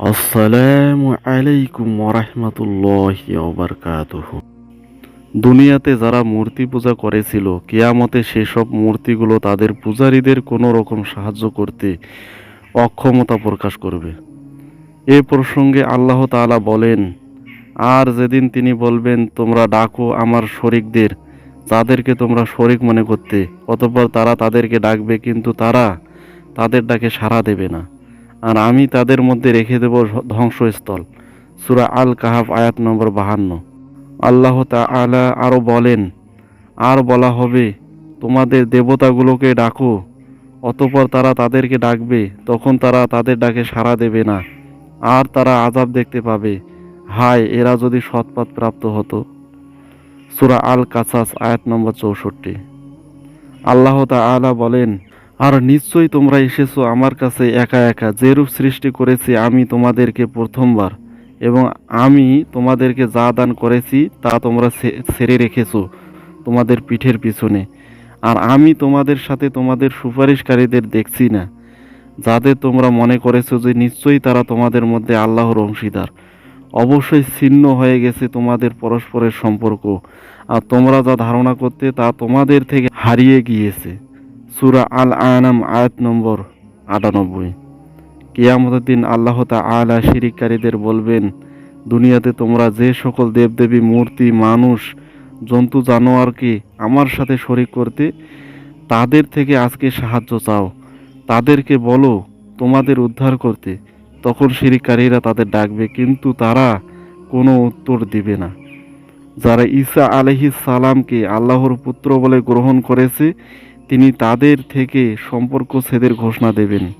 আসসালামু আলাইকুম ওরহমতুল্লাহি ওবরকাতুহ দুনিয়াতে যারা মূর্তি পূজা করেছিল, কেয়ামতে সেসব মূর্তিগুলো তাদের পূজারীদের কোনো রকম সাহায্য করতে অক্ষমতা প্রকাশ করবে। এ প্রসঙ্গে আল্লাহ তাআলা বলেন, আর যেদিন তিনি বলবেন, তোমরা ডাকো আমার শরিকদের যাদেরকে তোমরা শরিক মনে করতে। অতঃপর তারা তাদেরকে ডাকবে, কিন্তু তারা তাদের ডাকে সাড়া দেবে না। আর আমি তাদের মধ্যে রেখে দেব ধ্বংসস্থল। সুরা আল কাহাফ আয়াত নম্বর বাহান্ন। আল্লাহ তাআলা আরও বলেন, আর বলা হবে, তোমাদের দেবতাগুলোকে ডাকো। অতপর তারা তাদেরকে ডাকবে, তখন তারা তাদের ডাকে সাড়া দেবে না। আর তারা আজাব দেখতে পাবে। হায়, এরা যদি সৎপাত প্রাপ্ত হতো। সুরা আল কাসাস আয়াত নম্বর চৌষট্টি। আল্লাহ তাআলা বলেন আর নিশ্চয়ই তোমরা এসেছ আমার কাছে একা একা, যেরূপ সৃষ্টি করেছি আমি তোমাদেরকে প্রথমবার, এবং আমি তোমাদেরকে যা দান করেছি তা তোমরা ছেড়ে রেখেছো তোমাদের পিঠের পিছনে। আর আমি তোমাদের সাথে তোমাদের সুপারিশকারীদের দেখছি না, যাদের তোমরা মনে করেছ যে নিশ্চয়ই তারা তোমাদের মধ্যে আল্লাহর অংশীদার। অবশ্যই ছিন্ন হয়ে গেছে তোমাদের পরস্পরের সম্পর্ক, আর তোমরা যা ধারণা করতে তা তোমাদের থেকে হারিয়ে গিয়েছে। সুরা আল আনাম আয়াত নম্বর আটানব্বই। কিয়ামতের দিন আল্লাহ আলা শিরিককারীদের বলবেন, দুনিয়াতে তোমরা যে সকল দেবদেবী, মূর্তি, মানুষ, জন্তু জানোয়ারকে আমার সাথে শরিক করতে, তাদের থেকে আজকে সাহায্য চাও। তাদেরকে বলো, তোমাদের উদ্ধার করতে। তখন শিরিককারীরা তাদের ডাকবে, কিন্তু তারা কোনো উত্তর দিবে না। যারা ঈসা আলহিস সালামকে আল্লাহর পুত্র বলে গ্রহণ করেছে তিনি তাদের থেকে সম্পর্ক ছেদের ঘোষণা দেবেন।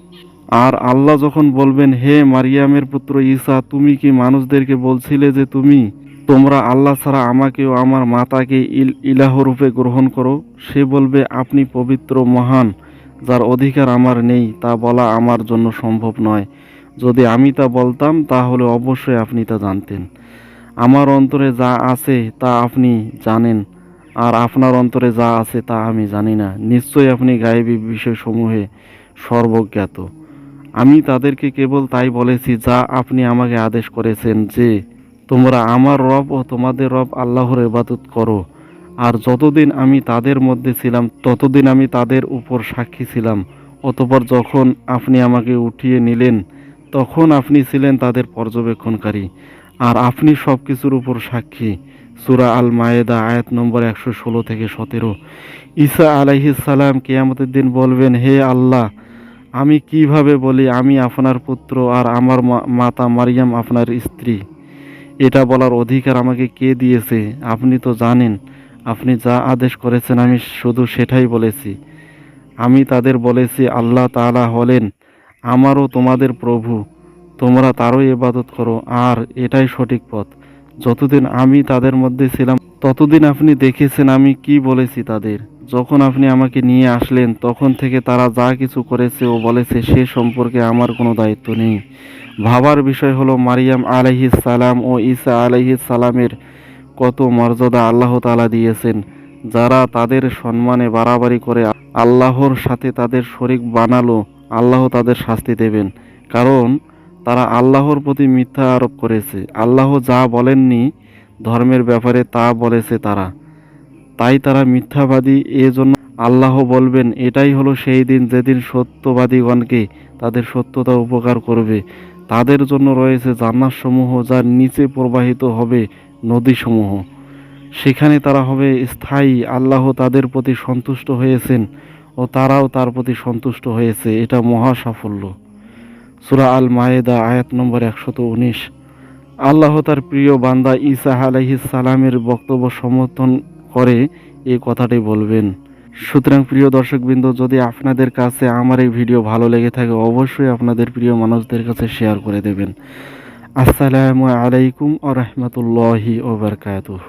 আর আল্লাহ যখন বলবেন, হে মারিয়ামের পুত্র ঈসা, তুমি কি মানুষদেরকে বলছিলে যে তুমি, তোমরা আল্লাহ ছাড়া আমাকেও আমার মাতাকে ইল ইলাহ রূপে গ্রহণ করো? সে বলবে, আপনি পবিত্র, মহান, যার অধিকার আমার নেই, তা বলা আমার জন্য সম্ভব নয়। যদি আমি তা বলতাম, তাহলে অবশ্যই আপনি তা জানতেন। আমার অন্তরে যা আছে, তা আপনি জানেন। আর আপনার অন্তরে যা আছে তা আমি জানি না। নিশ্চয়ই আপনি গায়েবী বিষয়সমূহে সর্বজ্ঞাত। আমি তাদেরকে কেবল তাই বলেছি, যা আপনি আমাকে আদেশ করেছেন যে, তোমরা আমার রব ও তোমাদের রব আল্লাহর ইবাদত করো। আর যতদিন আমি তাদের মধ্যে ছিলাম, ততদিন আমি তাদের উপর সাক্ষী ছিলাম। অতপর যখন আপনি আমাকে উঠিয়ে নিলেন, তখন আপনি ছিলেন তাদের পর্যবেক্ষণকারী। আর আপনি সব কিছুর উপর সাক্ষী। সুরা আল মায়েদা আয়াত নম্বর একশো ষোলো থেকে সতেরো। ঈসা আলাইহিস সালাম কেয়ামতের দিন বলবেন, হে আল্লাহ, আমি কীভাবে বলি, আমি আপনার পুত্র আর আমার মাতা মারিয়াম আপনার স্ত্রী? এটা বলার অধিকার আমাকে কে দিয়েছে? আপনি তো জানেন, আপনি যা আদেশ করেছেন, আমি শুধু সেটাই বলেছি। আমি তাদের বলেছি, আল্লাহ তাআলা হলেন আমারও তোমাদের প্রভু, তোমরা তারও ইবাদত করো, আর এটাই সঠিক পথ। যতদিন আমি তাদের মধ্যে ছিলাম, ততদিন আপনি দেখেছেন আমি কি বলেছি তাদের। যখন আপনি আমাকে নিয়ে আসলেন, তখন থেকে তারা যা কিছু করেছে ও বলেছে, সে সম্পর্কে আমার কোনো দায়িত্ব নেই। ভাবার বিষয় হলো, মারিয়াম আলাইহিস সালাম ও ঈসা আলাইহিস সালামের কত মর্যাদা আল্লাহ তালা দিয়েছেন। যারা তাদের সম্মানে বাড়াবাড়ি করে, আল্লাহর সাথে তাদের শরিক বানালো, আল্লাহ তাদের শাস্তি দেবেন। কারণ তারা আল্লাহর প্রতি মিথ্যা আরোপ করেছে। আল্লাহ যা বলেননি ধর্মের ব্যাপারে তা বলেছে তারা। তাই তারা মিথ্যাবাদী, এজন্য আল্লাহ বলবেন, এটাই হলো সেই দিন যেদিন সত্যবাদীগণকে তাদের সত্যতা উপকার করবে। তাদের জন্য রয়েছে জান্নাতসমূহ যার নিচে প্রবাহিত হবে নদীসমূহ। সেখানে তারা হবে স্থায়ী। আল্লাহ তাদের প্রতি সন্তুষ্ট হয়েছেন ও তারাও তার প্রতি সন্তুষ্ট হয়েছে। এটা মহা সাফল্য সুরা আল মায়েদা আয়াত নম্বর একশত উনিশ। আল্লাহ তার প্রিয় বান্দা আলাইহিস সালামের বক্তব্য সমর্থন করে এই কথাটি বলবেন। সুতরাং প্রিয় দর্শকবৃন্দ, যদি আপনাদের কাছে আমার এই ভিডিও ভালো লেগে থাকে, অবশ্যই আপনাদের প্রিয় মানুষদের কাছে শেয়ার করে দেবেন। আসসালামু আলাইকুম আ রহমতুল্লাহি ওবরকাতুহ